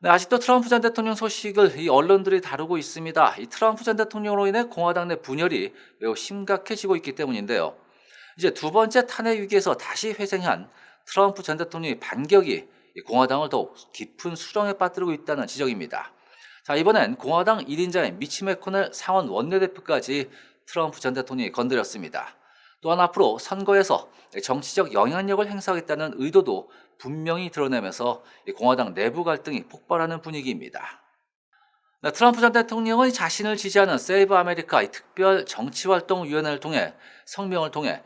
네, 아직도 트럼프 전 대통령 소식을 이 언론들이 다루고 있습니다. 이 트럼프 전 대통령으로 인해 공화당 내 분열이 매우 심각해지고 있기 때문인데요. 이제 두 번째 탄핵 위기에서 다시 회생한 트럼프 전 대통령의 반격이 이 공화당을 더욱 깊은 수렁에 빠뜨리고 있다는 지적입니다. 자, 이번엔 공화당 1인자인 미치 메코넬 상원 원내대표까지 트럼프 전 대통령이 건드렸습니다. 또한 앞으로 선거에서 정치적 영향력을 행사하겠다는 의도도 분명히 드러내면서 이 공화당 내부 갈등이 폭발하는 분위기입니다. 네, 트럼프 전 대통령은 자신을 지지하는 세이브 아메리카 이 특별 정치활동위원회를 통해 성명을 통해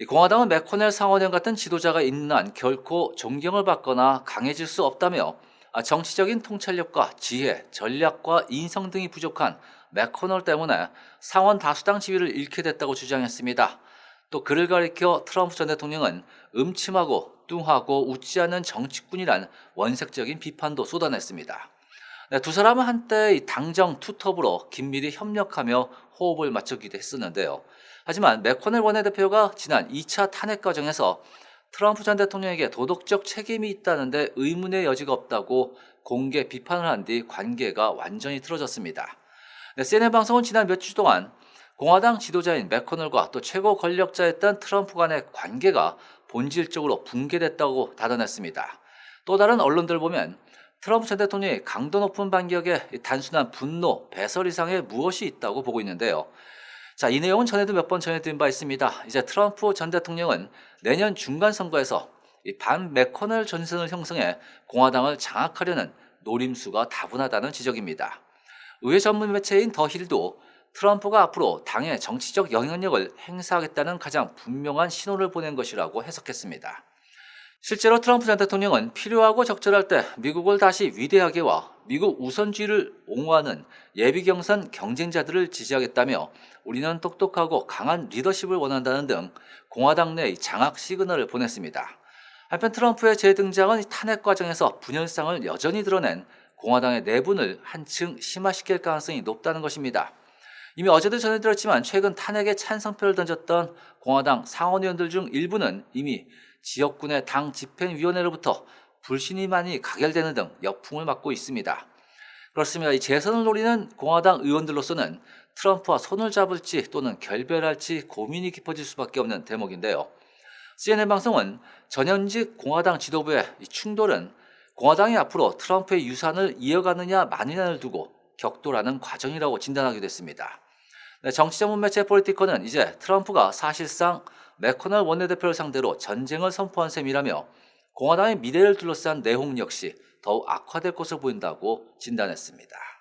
이 공화당은 맥코넬 상원형 같은 지도자가 있는 한 결코 존경을 받거나 강해질 수 없다며 아, 정치적인 통찰력과 지혜, 전략과 인성 등이 부족한 맥코넬 때문에 상원 다수당 지위를 잃게 됐다고 주장했습니다. 또 그를 가리켜 트럼프 전 대통령은 음침하고 뚱하고 웃지 않는 정치꾼이란 원색적인 비판도 쏟아냈습니다. 네, 두 사람은 한때 이 당정 투톱으로 긴밀히 협력하며 호흡을 맞추기도 했었는데요. 하지만 맥코넬 원내대표가 지난 2차 탄핵 과정에서 트럼프 전 대통령에게 도덕적 책임이 있다는데 의문의 여지가 없다고 공개 비판을 한 뒤 관계가 완전히 틀어졌습니다. 네, CNN 방송은 지난 몇주 동안 공화당 지도자인 맥코넬과 또 최고 권력자였던 트럼프 간의 관계가 본질적으로 붕괴됐다고 다뤄냈습니다. 또 다른 언론들 보면 트럼프 전 대통령의 강도 높은 반격에 단순한 분노, 배설 이상의 무엇이 있다고 보고 있는데요. 자, 이 내용은 전에도 몇 번 전해드린 바 있습니다. 이제 트럼프 전 대통령은 내년 중간 선거에서 반 맥코넬 전선을 형성해 공화당을 장악하려는 노림수가 다분하다는 지적입니다. 의회 전문 매체인 더 힐도 트럼프가 앞으로 당의 정치적 영향력을 행사하겠다는 가장 분명한 신호를 보낸 것이라고 해석했습니다. 실제로 트럼프 전 대통령은 필요하고 적절할 때 미국을 다시 위대하게와 미국 우선주의를 옹호하는 예비 경선 경쟁자들을 지지하겠다며 우리는 똑똑하고 강한 리더십을 원한다는 등 공화당 내의 장악 시그널을 보냈습니다. 한편 트럼프의 재등장은 탄핵 과정에서 분열상을 여전히 드러낸 공화당의 내분을 한층 심화시킬 가능성이 높다는 것입니다. 이미 어제도 전해드렸지만 최근 탄핵에 찬성표를 던졌던 공화당 상원의원들 중 일부는 이미 지역군의 당 집행위원회로부터 불신이 많이 가결되는 등 역풍을 맞고 있습니다. 그렇습니다. 이 재선을 노리는 공화당 의원들로서는 트럼프와 손을 잡을지 또는 결별할지 고민이 깊어질 수밖에 없는 대목인데요. CNN 방송은 전현직 공화당 지도부의 이 충돌은 공화당이 앞으로 트럼프의 유산을 이어가느냐 마느냐를 두고 격돌하는 과정이라고 진단하게 됐습니다. 네, 정치 전문 매체 폴리티커는 이제 트럼프가 사실상 맥코널 원내대표를 상대로 전쟁을 선포한 셈이라며 공화당의 미래를 둘러싼 내홍 역시 더욱 악화될 것으로 보인다고 진단했습니다.